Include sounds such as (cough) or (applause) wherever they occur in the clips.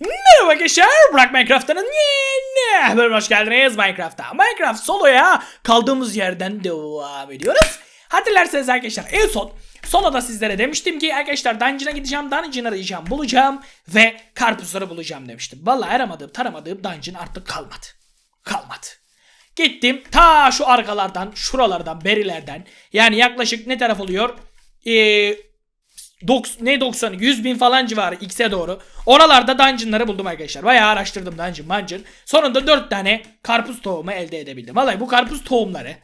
Merhaba arkadaşlar, Burak Minecraft'ın yeni bölümüne hoş geldiniz Minecraft'a. Minecraft soloya kaldığımız yerden devam ediyoruz. Hatırlarsanız arkadaşlar en son soloda sizlere demiştim ki arkadaşlar dungeon'a gideceğim, dungeon arayacağım, bulacağım ve karpuzları bulacağım demiştim. Vallahi aramadığım, taramadığım dungeon artık kalmadı. Kalmadı. Gittim ta şu arkalardan, şuralardan, berilerden yani yaklaşık ne taraf oluyor? Ee, Doks- ne 90 100 bin falan civarı X'e doğru. Oralarda dungeonları buldum arkadaşlar. Bayağı araştırdım dungeon dungeon. Sonunda 4 tane karpuz tohumu elde edebildim. Vallahi bu karpuz tohumları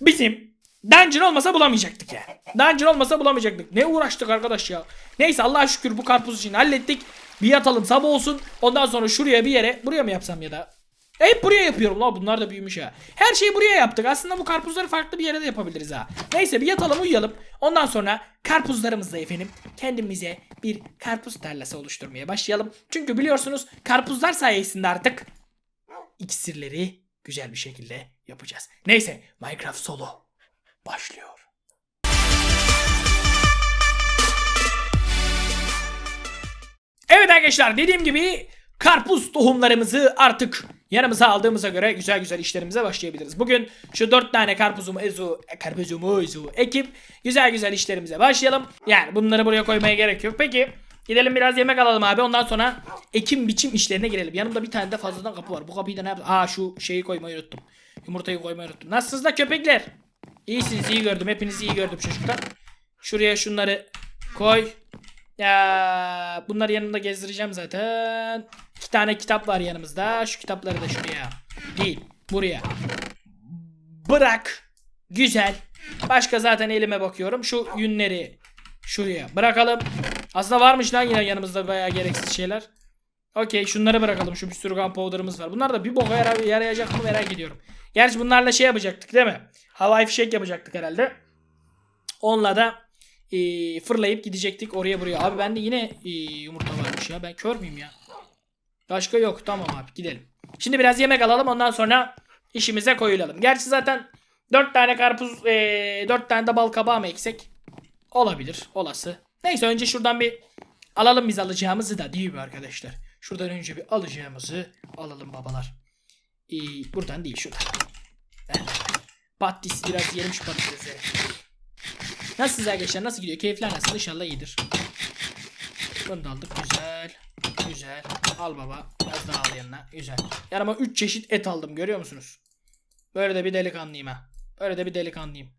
bizim dungeon olmasa bulamayacaktık ya. Dungeon olmasa bulamayacaktık. Ne uğraştık arkadaş ya. Neyse Allah'a şükür bu karpuz işini hallettik. Bir yatalım sabah olsun. Ondan sonra şuraya bir yere buraya mı yapsam ya da hep buraya yapıyorum la bunlar da büyümüş ha. Her şeyi buraya yaptık. Aslında bu karpuzları farklı bir yere de yapabiliriz ha. Neyse bir yatalım uyuyalım. Ondan sonra karpuzlarımızla efendim kendimize bir karpuz tarlası oluşturmaya başlayalım. Çünkü biliyorsunuz karpuzlar sayesinde artık iksirleri güzel bir şekilde yapacağız. Neyse Minecraft solo başlıyor. Evet arkadaşlar dediğim gibi karpuz tohumlarımızı artık yanımıza aldığımıza göre güzel güzel işlerimize başlayabiliriz. Bugün şu dört tane karpuzumuzu, karpuzumuzu ekip güzel güzel işlerimize başlayalım. Yani bunları buraya koymaya gerek yok. Peki gidelim biraz yemek alalım abi. Ondan sonra ekim biçim işlerine girelim. Yanımda bir tane de fazladan kapı var. Bu kapıyı da ne yaptım? Aa şu şeyi koymayı unuttum. Yumurtayı koymayı unuttum. Nasılsınız da köpekler? İyisiniz iyi gördüm. Hepinizi iyi gördüm çocuklar. Şuraya şunları koy. Ya bunları yanımda gezdireceğim zaten. İki tane kitap var yanımızda. Şu kitapları da şuraya. Değil. Buraya. Bırak. Güzel. Başka zaten elime bakıyorum. Şu yünleri şuraya bırakalım. Aslında varmış lan yine yanımızda bayağı gereksiz şeyler. Okey şunları bırakalım. Şu bir sürü gunpowder'ımız var. Bunlar da bir boka yara- yarayacak mı merak ediyorum. Gerçi bunlarla şey yapacaktık değil mi? Havai fişek yapacaktık herhalde. Onunla da e, fırlayıp gidecektik oraya buraya. Abi bende yine e, yumurta varmış ya. Ben kör müyüm ya? Başka yok. Tamam abi gidelim. Şimdi biraz yemek alalım ondan sonra işimize koyulalım. Gerçi zaten 4 tane karpuz, e, 4 tane de bal kabağı mı eksek? Olabilir. Olası. Neyse önce şuradan bir alalım biz alacağımızı da değil mi arkadaşlar? Şuradan önce bir alacağımızı alalım babalar. E, buradan değil şuradan. Patis biraz yerim şu patatesleri. Nasılsınız arkadaşlar? Nasıl gidiyor? Keyifler nasıl? İnşallah iyidir. Bunu da aldık. Güzel. Güzel. Al baba. Biraz daha al yanına. Güzel. Yanıma 3 çeşit et aldım. Görüyor musunuz? Böyle de bir delikanlıyım ha. Böyle de bir delikanlıyım.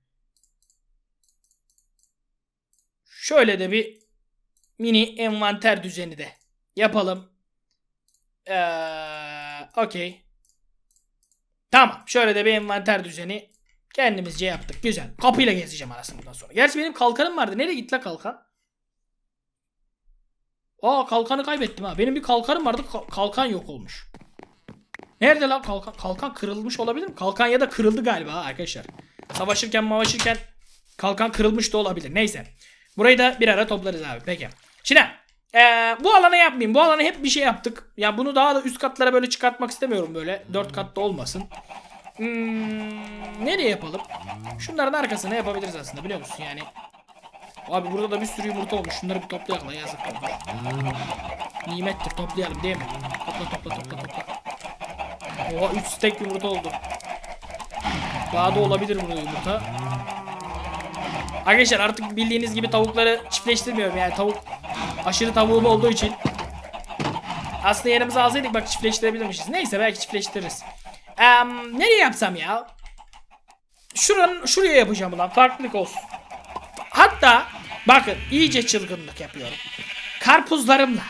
Şöyle de bir mini envanter düzeni de yapalım. Ee, Okey. Tamam. Şöyle de bir envanter düzeni Kendimizce yaptık. Güzel. Kapıyla gezeceğim arasını bundan sonra. Gerçi benim kalkanım vardı. Nereye gitti la kalkan? Aa kalkanı kaybettim ha. Benim bir kalkanım vardı. ka- kalkan yok olmuş. Nerede lan kalkan? Kalkan kırılmış olabilir mi? Kalkan ya da kırıldı galiba arkadaşlar. Savaşırken mavaşırken kalkan kırılmış da olabilir. Neyse. Burayı da bir ara toplarız abi. Peki. Şimdi eee, bu alana yapmayayım. Bu alana hep bir şey yaptık. Ya bunu daha da üst katlara böyle çıkartmak istemiyorum böyle. Dört katta olmasın. Hmm, nereye yapalım? Şunların arkasına yapabiliriz aslında biliyor musun yani. Abi burada da bir sürü yumurta olmuş. Şunları bir toplayalım da yazık. Nimettir toplayalım değil mi? Topla topla topla topla. Oha 3 stek yumurta oldu. Daha da olabilir burada yumurta. Arkadaşlar artık bildiğiniz gibi tavukları çiftleştirmiyorum yani tavuk aşırı tavuğum olduğu için. Aslında yanımıza alsaydık bak çiftleştirebilirmişiz. Neyse belki çiftleştiririz. Em, nereye yapsam ya? Şuranın şuraya yapacağım ulan. Farklılık olsun. Hatta bakın iyice çılgınlık yapıyorum. Karpuzlarımla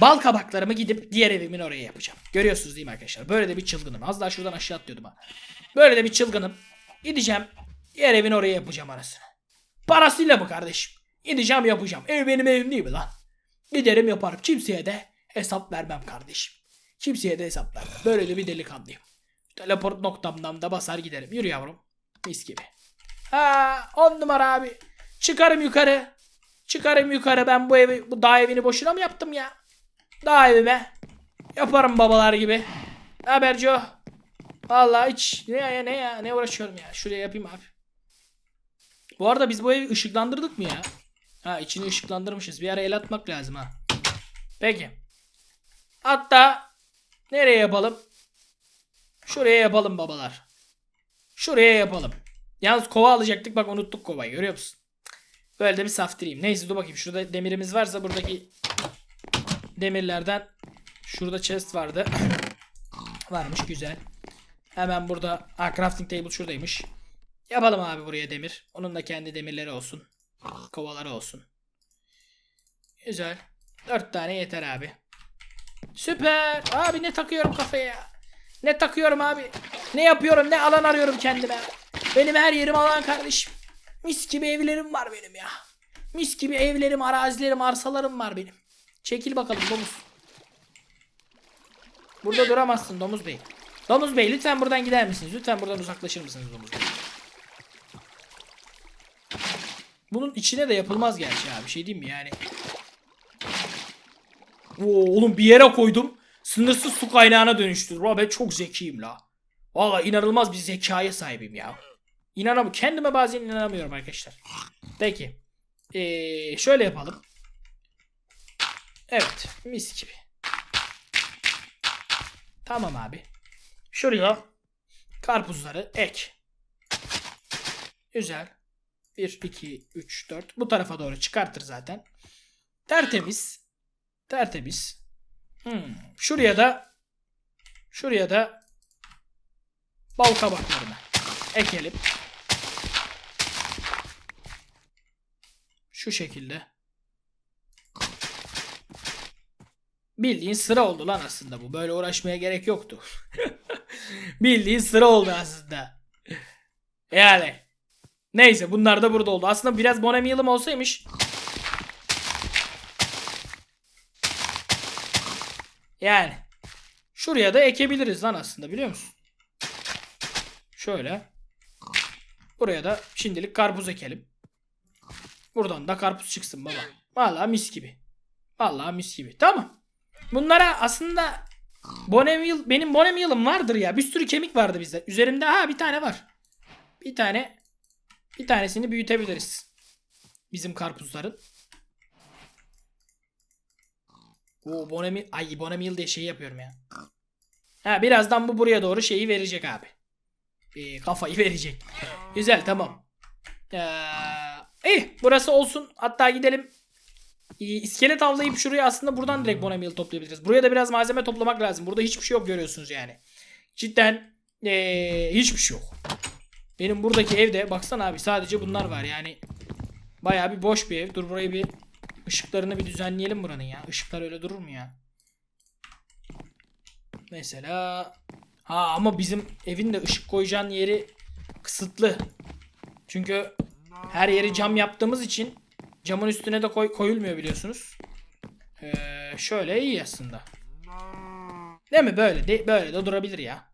bal kabaklarımı gidip diğer evimin oraya yapacağım. Görüyorsunuz değil mi arkadaşlar? Böyle de bir çılgınım. Az daha şuradan aşağı atlıyordum ha. Böyle de bir çılgınım. Gideceğim diğer evin oraya yapacağım arasını. Parasıyla mı kardeşim? Gideceğim yapacağım. Ev benim evim değil mi lan? Giderim yaparım. Kimseye de hesap vermem kardeşim. Kimseye de hesap vermem. Böyle de bir delikanlıyım. Teleport noktamdan da basar giderim. Yürü yavrum. Mis gibi. Ha, on numara abi. Çıkarım yukarı. Çıkarım yukarı. Ben bu evi, bu dağ evini boşuna mı yaptım ya? Dağ evime. Yaparım babalar gibi. Ne haber Joe? Vallahi hiç ne ya ne ya ne uğraşıyorum ya. Şuraya yapayım abi. Bu arada biz bu evi ışıklandırdık mı ya? Ha içini ışıklandırmışız. Bir ara el atmak lazım ha. Peki. Hatta nereye yapalım? Şuraya yapalım babalar. Şuraya yapalım. Yalnız kova alacaktık bak unuttuk kovayı görüyor musun? Böyle de bir saftireyim. Neyse dur bakayım şurada demirimiz varsa buradaki demirlerden şurada chest vardı. (coughs) Varmış güzel. Hemen burada ha, crafting table şuradaymış. Yapalım abi buraya demir. Onun da kendi demirleri olsun. Kovaları olsun. Güzel. Dört tane yeter abi. Süper. Abi ne takıyorum kafaya ya. Ne takıyorum abi. Ne yapıyorum ne alan arıyorum kendime. Benim her yerim alan kardeşim. Mis gibi evlerim var benim ya. Mis gibi evlerim, arazilerim, arsalarım var benim. Çekil bakalım domuz. Burada duramazsın domuz bey. Domuz bey lütfen buradan gider misiniz? Lütfen buradan uzaklaşır mısınız domuz bey? Bunun içine de yapılmaz gerçi abi. Bir şey diyeyim mi yani? Oo, oğlum bir yere koydum. Sınırsız su kaynağına dönüştü. Ulan ben çok zekiyim la. Valla inanılmaz bir zekaya sahibim ya. İnanamıyorum. Kendime bazen inanamıyorum arkadaşlar. Peki. Ee, şöyle yapalım. Evet. Mis gibi. Tamam abi. Şuraya karpuzları ek. Güzel. 1, 2, 3, 4. Bu tarafa doğru çıkartır zaten. Tertemiz. Tertemiz. Hmm. Şuraya da şuraya da bal kabaklarını ekelim. Şu şekilde. Bildiğin sıra oldu lan aslında bu. Böyle uğraşmaya gerek yoktu. (laughs) Bildiğin sıra oldu aslında. Yani. Neyse bunlar da burada oldu. Aslında biraz Bonamiel'im olsaymış. Yani. Şuraya da ekebiliriz lan aslında biliyor musun? Şöyle. Buraya da şimdilik karpuz ekelim. Buradan da karpuz çıksın baba. Vallahi mis gibi. Vallahi mis gibi. Tamam. Bunlara aslında Bonemiel benim Bonemiel'ım vardır ya. Bir sürü kemik vardı bizde. Üzerinde ha bir tane var. Bir tane bir tanesini büyütebiliriz. Bizim karpuzların. Oo Bonemiel ay Bonemiel diye şey yapıyorum ya. Ha birazdan bu buraya doğru şeyi verecek abi. Ee, kafayı (laughs) verecek. Güzel tamam. Ee, iyi burası olsun. Hatta gidelim. Ee, iskelet avlayıp şuraya aslında buradan direkt Bonamiel toplayabiliriz. Buraya da biraz malzeme toplamak lazım. Burada hiçbir şey yok görüyorsunuz yani. Cidden ee, hiçbir şey yok. Benim buradaki evde baksana abi sadece bunlar var yani. Bayağı bir boş bir ev. Dur burayı bir ışıklarını bir düzenleyelim buranın ya. Işıklar öyle durur mu ya? Mesela ha ama bizim evin de ışık koyacağın yeri kısıtlı. Çünkü her yeri cam yaptığımız için camın üstüne de koy, koyulmuyor biliyorsunuz. Ee, şöyle iyi aslında. Değil mi? Böyle de, böyle de durabilir ya.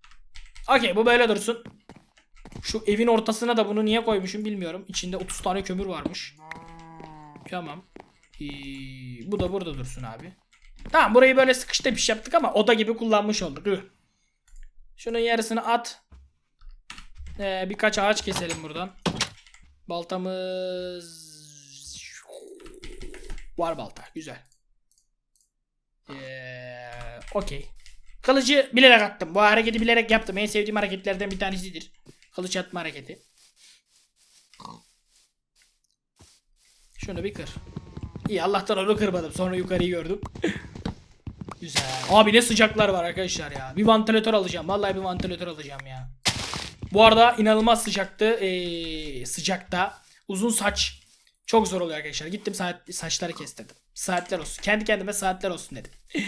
Okey bu böyle dursun. Şu evin ortasına da bunu niye koymuşum bilmiyorum. İçinde 30 tane kömür varmış. Tamam. Ee, bu da burada dursun abi. Tamam burayı böyle sıkış tepiş yaptık ama oda gibi kullanmış olduk. Üh. Şunun yarısını at. Ee, birkaç ağaç keselim buradan. Baltamız var balta. Güzel. Ee, Okey. Kılıcı bilerek attım. Bu hareketi bilerek yaptım. En sevdiğim hareketlerden bir tanesidir. Kılıç atma hareketi. Şunu bir kır. İyi Allah'tan onu kırmadım. Sonra yukarıyı gördüm. (laughs) Güzel. Abi ne sıcaklar var arkadaşlar ya. Bir vantilatör alacağım. Vallahi bir vantilatör alacağım ya. Bu arada inanılmaz sıcaktı. Ee, sıcakta. Uzun saç. Çok zor oluyor arkadaşlar. Gittim saat, saçları kestirdim. Saatler olsun. Kendi kendime saatler olsun dedim. (laughs)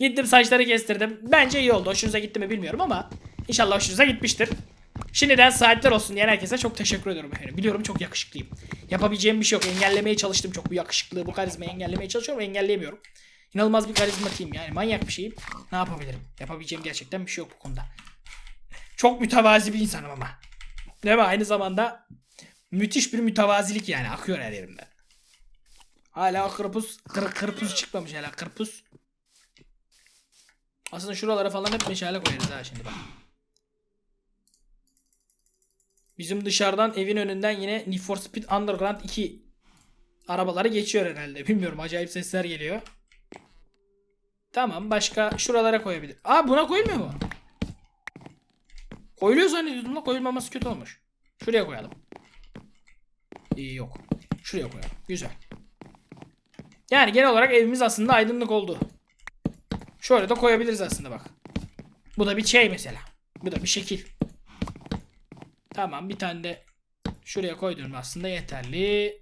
Gittim saçları kestirdim. Bence iyi oldu. Hoşunuza gitti mi bilmiyorum ama inşallah hoşunuza gitmiştir. Şimdiden saatler olsun diyen herkese çok teşekkür ediyorum efendim. Biliyorum çok yakışıklıyım. Yapabileceğim bir şey yok. Engellemeye çalıştım çok bu yakışıklığı, bu karizmayı engellemeye çalışıyorum engelleyemiyorum. İnanılmaz bir karizmatiyim yani manyak bir şeyim. Ne yapabilirim? Yapabileceğim gerçekten bir şey yok bu konuda. Çok mütevazi bir insanım ama. Değil mi? Aynı zamanda müthiş bir mütevazilik yani akıyor her yerimden. Hala kırpuz, kır, kırpuz çıkmamış hala kırpuz. Aslında şuralara falan hep meşale koyarız ha şimdi bak. Bizim dışarıdan evin önünden yine Need for Speed Underground 2 arabaları geçiyor herhalde. (laughs) Bilmiyorum acayip sesler geliyor. Tamam başka şuralara koyabilir. Aa buna koyulmuyor mu? Koyuluyor zannediyordum da koyulmaması kötü olmuş. Şuraya koyalım. İyi yok. Şuraya koyalım. Güzel. Yani genel olarak evimiz aslında aydınlık oldu. Şöyle de koyabiliriz aslında bak. Bu da bir şey mesela. Bu da bir şekil. Tamam bir tane de şuraya koydum aslında yeterli.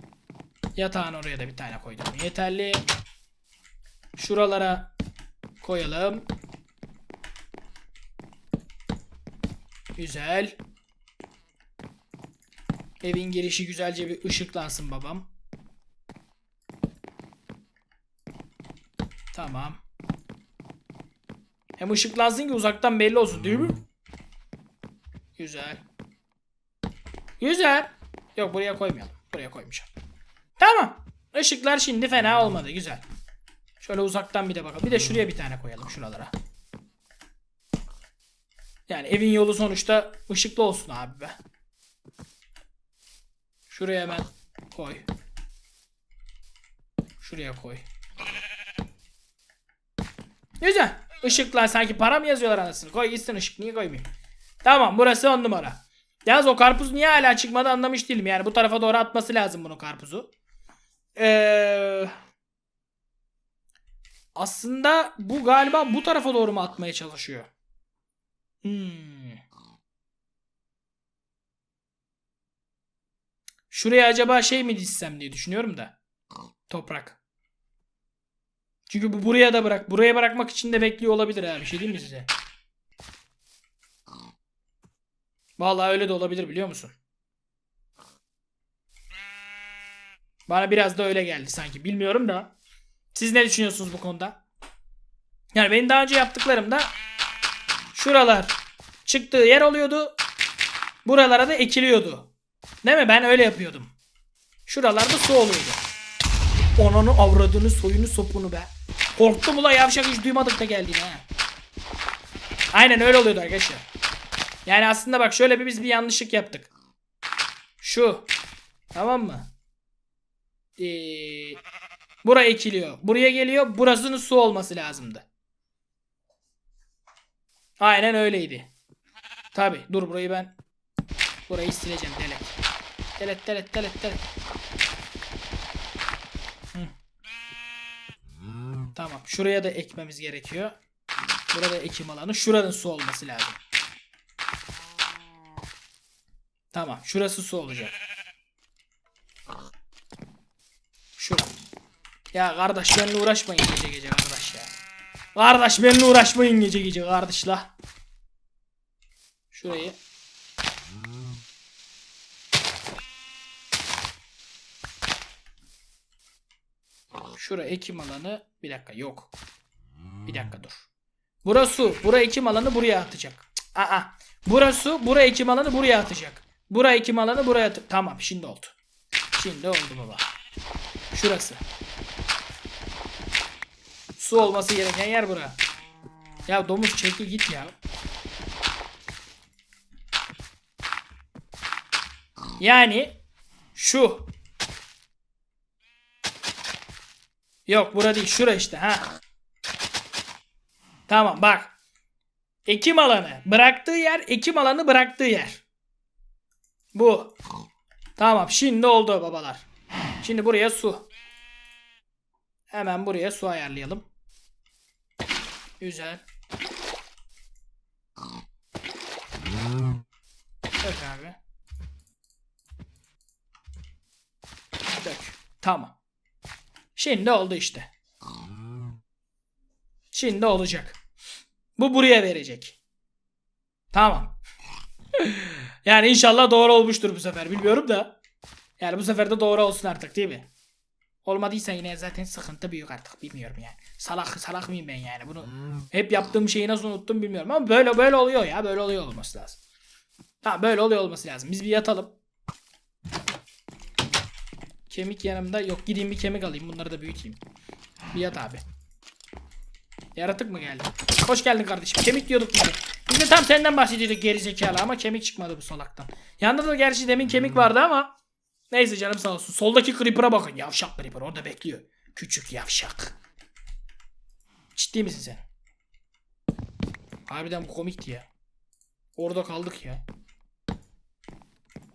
Yatağın oraya da bir tane koydum yeterli. Şuralara koyalım. Güzel. Evin girişi güzelce bir ışıklansın babam. Tamam. Hem ışıklansın ki uzaktan belli olsun değil mi? Güzel. Güzel. Yok buraya koymayalım. Buraya koymayacağım. Tamam. Işıklar şimdi fena olmadı. Güzel. Şöyle uzaktan bir de bakalım. Bir de şuraya bir tane koyalım şuralara. Yani evin yolu sonuçta ışıklı olsun abi be. Şuraya hemen koy. Şuraya koy. Güzel. Işıklar sanki para mı yazıyorlar anasını? Koy gitsin ışık. Niye koymayayım? Tamam burası on numara. Yalnız o karpuz niye hala çıkmadı anlamış değilim. Yani bu tarafa doğru atması lazım bunu karpuzu. Eee... Aslında bu galiba bu tarafa doğru mu atmaya çalışıyor? Hmm. Şuraya acaba şey mi dizsem diye düşünüyorum da. Toprak. Çünkü bu buraya da bırak. Buraya bırakmak için de bekliyor olabilir ha. Bir şey diyeyim mi size? Vallahi öyle de olabilir biliyor musun? Bana biraz da öyle geldi sanki. Bilmiyorum da. Siz ne düşünüyorsunuz bu konuda? Yani benim daha önce yaptıklarımda şuralar çıktığı yer oluyordu. Buralara da ekiliyordu. Değil mi? Ben öyle yapıyordum. Şuralarda su oluyordu. Onunu avradını soyunu sopunu be. Korktum ula yavşak hiç duymadık da geldiğini ha. Aynen öyle oluyordu arkadaşlar. Yani aslında bak şöyle bir biz bir yanlışlık yaptık. Şu. Tamam mı? Ee, buraya ekiliyor. Buraya geliyor. Burasının su olması lazımdı. Aynen öyleydi. Tabi dur burayı ben burayı sileceğim delet. Delet delet delet delet. Tamam şuraya da ekmemiz gerekiyor. Burada ekim alanı şuranın su olması lazım. Tamam şurası su olacak. Şura. Ya kardeş benimle uğraşmayın gece gece kardeş ya. Kardeş benimle uğraşmayın gece gece kardeş la. Şurayı. Şura ekim alanı. Bir dakika yok. Bir dakika dur. Burası bura ekim alanı buraya atacak. Aa. Burası bura ekim alanı buraya atacak. Bura ekim alanı buraya Tamam şimdi oldu. Şimdi oldu baba. Şurası. Su olması gereken yer bura. Ya domuz çeki git ya. Yani şu. Yok bura değil şura işte ha. Tamam bak. Ekim alanı bıraktığı yer ekim alanı bıraktığı yer. Bu. Tamam şimdi oldu babalar. Şimdi buraya su. Hemen buraya su ayarlayalım. Güzel. Dök abi. Dök. Tamam. Şimdi oldu işte. Şimdi olacak. Bu buraya verecek. Tamam. (laughs) yani inşallah doğru olmuştur bu sefer. Bilmiyorum da. Yani bu sefer de doğru olsun artık değil mi? Olmadıysa yine zaten sıkıntı büyük artık bilmiyorum yani. Salak salak mıyım ben yani bunu hep yaptığım şeyi nasıl unuttum bilmiyorum ama böyle böyle oluyor ya böyle oluyor olması lazım. Tamam böyle oluyor olması lazım. Biz bir yatalım. Kemik yanımda yok gideyim bir kemik alayım bunları da büyüteyim. Bir yat abi. Yaratık mı geldi? Hoş geldin kardeşim. Kemik diyorduk biz de. Biz de tam senden bahsediyorduk gerizekalı ama kemik çıkmadı bu salaktan. Yanında da gerçi demin kemik vardı ama Neyse canım sağ olsun. Soldaki creeper'a bakın. Yavşak creeper orada bekliyor. Küçük yavşak. Ciddi misin sen? Harbiden bu komikti ya. Orada kaldık ya.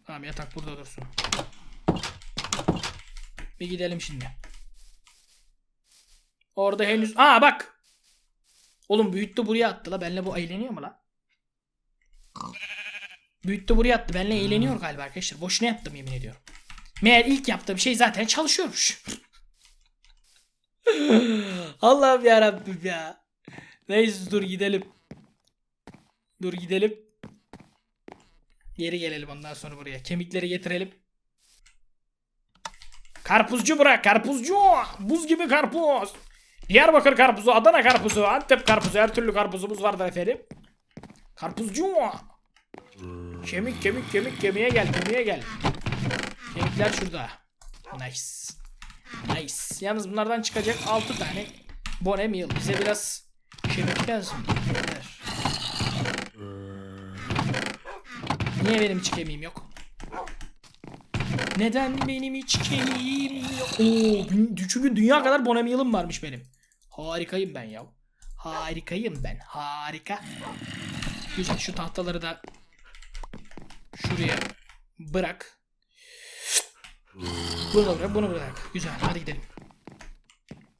Tamam yatak burada dursun. Bir gidelim şimdi. Orada henüz... Aa bak! Oğlum büyüttü buraya attı la. Benle bu eğleniyor mu la? Büyüttü buraya attı. Benle eğleniyor galiba arkadaşlar. Boşuna yaptım yemin ediyorum. Meğer ilk yaptığım şey zaten çalışıyormuş. (laughs) Allah'ım ya Rabbim ya. Neyse dur gidelim. Dur gidelim. Geri gelelim ondan sonra buraya. Kemikleri getirelim. Karpuzcu bırak karpuzcu. Buz gibi karpuz. Diyarbakır karpuzu, Adana karpuzu, Antep karpuzu, her türlü karpuzumuz vardır efendim. Karpuzcu. Kemik kemik kemik kemiğe gel kemiğe gel. Kemikler şurada. Nice. Nice. Yalnız bunlardan çıkacak 6 tane bone meal. Bize biraz kemik lazım. Niye benim hiç kemiğim yok? Neden benim hiç kemiğim yok? Oo, çünkü dünya kadar bone meal'ım varmış benim. Harikayım ben ya. Harikayım ben. Harika. Güzel şu tahtaları da şuraya bırak. Bunu da bırak, bunu bırak. Güzel, hadi gidelim.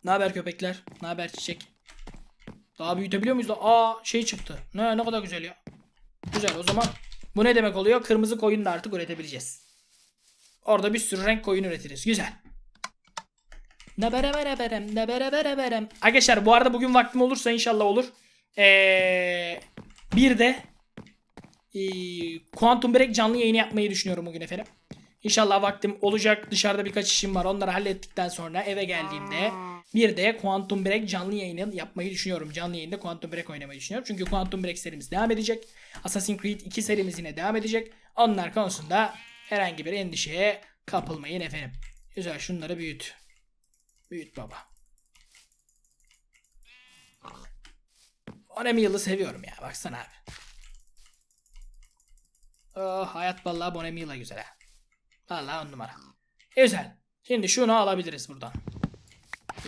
Ne haber köpekler? Ne haber çiçek? Daha büyütebiliyor muyuz da? Aa şey çıktı. Ne ne kadar güzel ya. Güzel o zaman bu ne demek oluyor? Kırmızı koyun da artık üretebileceğiz. Orada bir sürü renk koyun üretiriz. Güzel. Ne bere bere berem, ne bere bere berem. Arkadaşlar bu arada bugün vaktim olursa inşallah olur. Ee, bir de ee, Quantum Break canlı yayını yapmayı düşünüyorum bugün efendim. İnşallah vaktim olacak. Dışarıda birkaç işim var. Onları hallettikten sonra eve geldiğimde bir de Quantum Break canlı yayını yapmayı düşünüyorum. Canlı yayında Quantum Break oynamayı düşünüyorum. Çünkü Quantum Break serimiz devam edecek. Assassin's Creed 2 serimiz yine devam edecek. Onlar konusunda herhangi bir endişeye kapılmayın efendim. Güzel şunları büyüt. Büyüt baba. Bonemiel'ı seviyorum ya. Baksana abi. Oh, hayat vallahi Bonemiel'a güzel ha. Vallahi on numara. Güzel. Şimdi şunu alabiliriz buradan.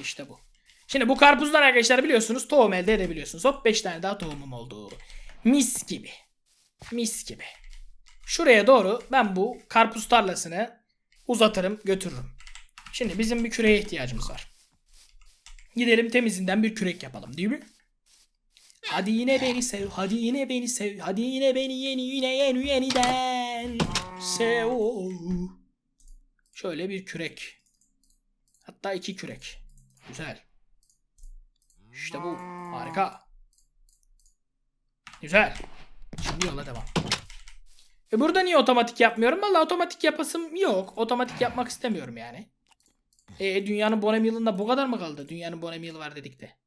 İşte bu. Şimdi bu karpuzdan arkadaşlar biliyorsunuz tohum elde edebiliyorsunuz. Hop 5 tane daha tohumum oldu. Mis gibi. Mis gibi. Şuraya doğru ben bu karpuz tarlasını uzatırım götürürüm. Şimdi bizim bir küreğe ihtiyacımız var. Gidelim temizinden bir kürek yapalım değil mi? Hadi yine beni sev, hadi yine beni sev, hadi yine beni yeni yine yeni yeniden sev. Şöyle bir kürek. Hatta iki kürek. Güzel. İşte bu. Harika. Güzel. Şimdi yola devam. E burada niye otomatik yapmıyorum? Valla otomatik yapasım yok. Otomatik yapmak istemiyorum yani. E dünyanın Bonham yılında bu kadar mı kaldı? Dünyanın Bonham yılı var dedik de.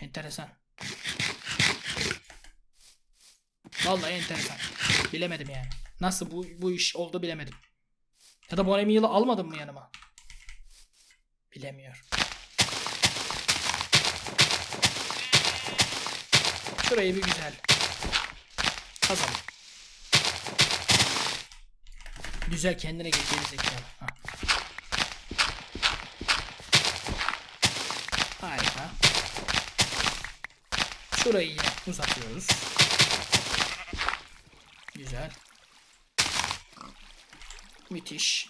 Enteresan. Vallahi enteresan. Bilemedim yani. Nasıl bu, bu iş oldu bilemedim. Ya da Bonham yılı almadım mı yanıma? Bilemiyorum. Şurayı bir güzel kazalım. Güzel kendine gel geri zekalı. Ha. Harika. Şurayı uzatıyoruz. Güzel. Müthiş.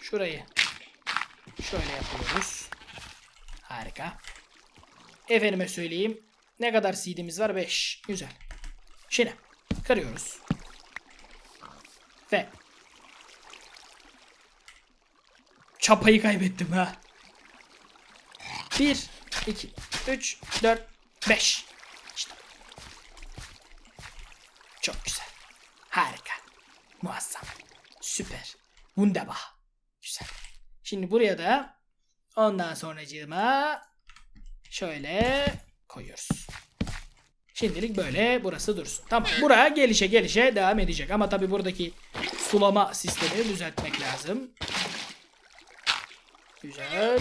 Şurayı şöyle yapıyoruz. Harika. Efendime söyleyeyim. Ne kadar seedimiz var? 5. Güzel. Şimdi kırıyoruz. Ve çapayı kaybettim ha. 1 2 3 4 5 İşte. Çok güzel. Harika. Muazzam. Süper. Wunderbar. Güzel. Şimdi buraya da ondan sonracığıma şöyle koyuyoruz. Şimdilik böyle burası dursun. Tamam. Buraya gelişe gelişe devam edecek. Ama tabi buradaki sulama sistemini düzeltmek lazım. Güzel.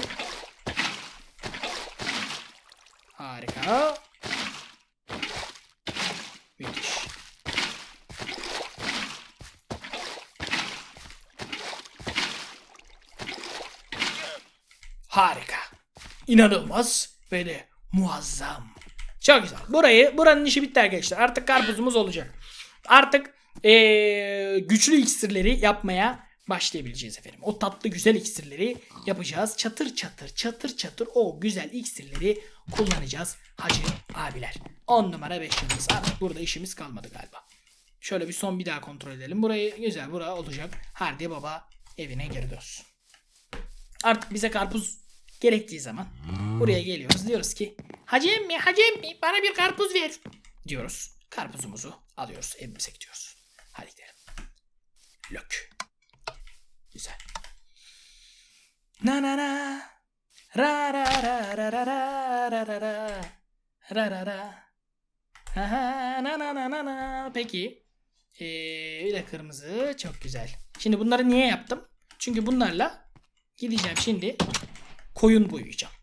Harika. Müthiş. Harika. İnanılmaz ve de Muazzam. Çok güzel. Burayı, buranın işi bitti arkadaşlar. Artık karpuzumuz olacak. Artık ee, güçlü iksirleri yapmaya başlayabileceğiz efendim. O tatlı güzel iksirleri yapacağız. Çatır çatır çatır çatır o güzel iksirleri kullanacağız hacı abiler. 10 numara 5 yıldız. Artık burada işimiz kalmadı galiba. Şöyle bir son bir daha kontrol edelim. Burayı güzel bura olacak. Hardi baba evine geri dönsün. Artık bize karpuz gerektiği zaman buraya geliyoruz. Diyoruz ki Hacı emmi hacı emmi bana bir karpuz ver. Diyoruz. Karpuzumuzu alıyoruz evimize gidiyoruz. Hadi gidelim. Lök. Güzel. Na na na. Ra ra ra ra ra ra ra ra ra. Ra ra ra. Na na na na na. Peki. Ee, de kırmızı. Çok güzel. Şimdi bunları niye yaptım? Çünkü bunlarla gideceğim şimdi koyun boyayacağım.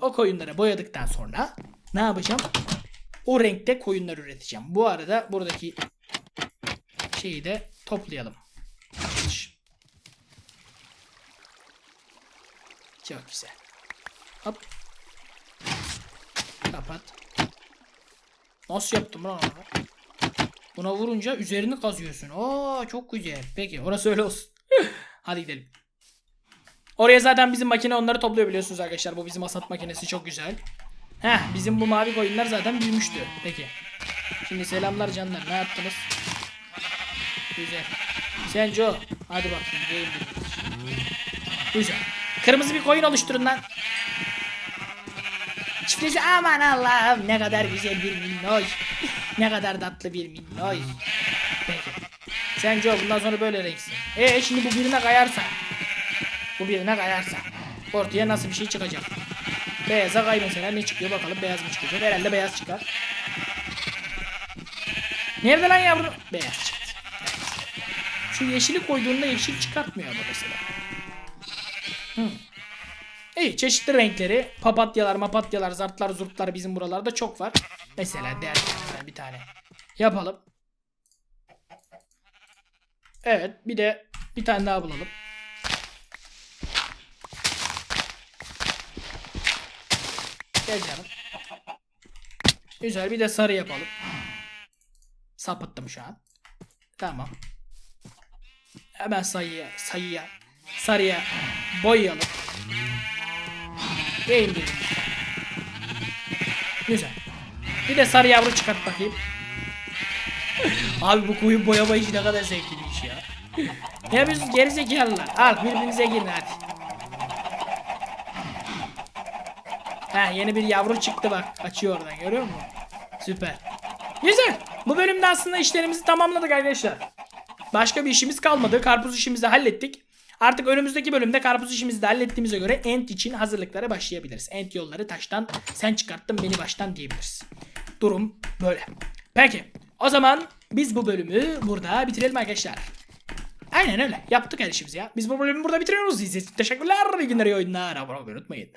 O koyunları boyadıktan sonra ne yapacağım? O renkte koyunlar üreteceğim. Bu arada buradaki şeyi de toplayalım. Çok güzel. Hop. Kapat. Nasıl yaptım lan onu? Buna vurunca üzerini kazıyorsun. Oo çok güzel. Peki orası öyle olsun. (laughs) Hadi gidelim. Oraya zaten bizim makine onları topluyor biliyorsunuz arkadaşlar. Bu bizim hasat makinesi çok güzel. Heh bizim bu mavi koyunlar zaten büyümüştü. Peki. Şimdi selamlar canlar. Ne yaptınız? Güzel. Sen Joe. Hadi bakayım. Güzel. Kırmızı bir koyun oluşturun lan. Çiftleşi aman Allah'ım ne kadar güzel bir minnoş. ne kadar tatlı bir minnoş. Peki. Sen Joe bundan sonra böyle renksin. E şimdi bu birine kayarsa. Bu birine kayarsa. Ortaya nasıl bir şey çıkacak? Beyaza kay mesela ne çıkıyor bakalım beyaz mı çıkacak? Herhalde beyaz çıkar. Nerede lan yavrum? Beyaz çıktı. Şu yeşili koyduğunda yeşil çıkartmıyor ama mesela. Hı. İyi çeşitli renkleri papatyalar mapatyalar zartlar zurtlar bizim buralarda çok var. Mesela derken bir tane yapalım. Evet bir de bir tane daha bulalım. Gel canım. Güzel bir de sarı yapalım. Sapıttım şu an. Tamam. Hemen sayıya, sayıya, sarıya boyayalım. Ve indirelim. Güzel. Bir de sarı yavru çıkart bakayım. Abi bu koyun boyama işi ne kadar zevkli bir iş ya. Ne yapıyorsunuz gerizekalılar? Al birbirinize girin hadi. Ha yeni bir yavru çıktı bak. Açıyor oradan görüyor musun? Süper. Güzel. Bu bölümde aslında işlerimizi tamamladık arkadaşlar. Başka bir işimiz kalmadı. Karpuz işimizi hallettik. Artık önümüzdeki bölümde karpuz işimizi de hallettiğimize göre ent için hazırlıklara başlayabiliriz. Ent yolları taştan sen çıkarttın beni baştan diyebiliriz. Durum böyle. Peki o zaman biz bu bölümü burada bitirelim arkadaşlar. Aynen öyle. Yaptık her işimizi ya. Biz bu bölümü burada bitiriyoruz. İzlediğiniz için teşekkürler. İyi günler, iyi oyunlar. Abone olmayı unutmayın.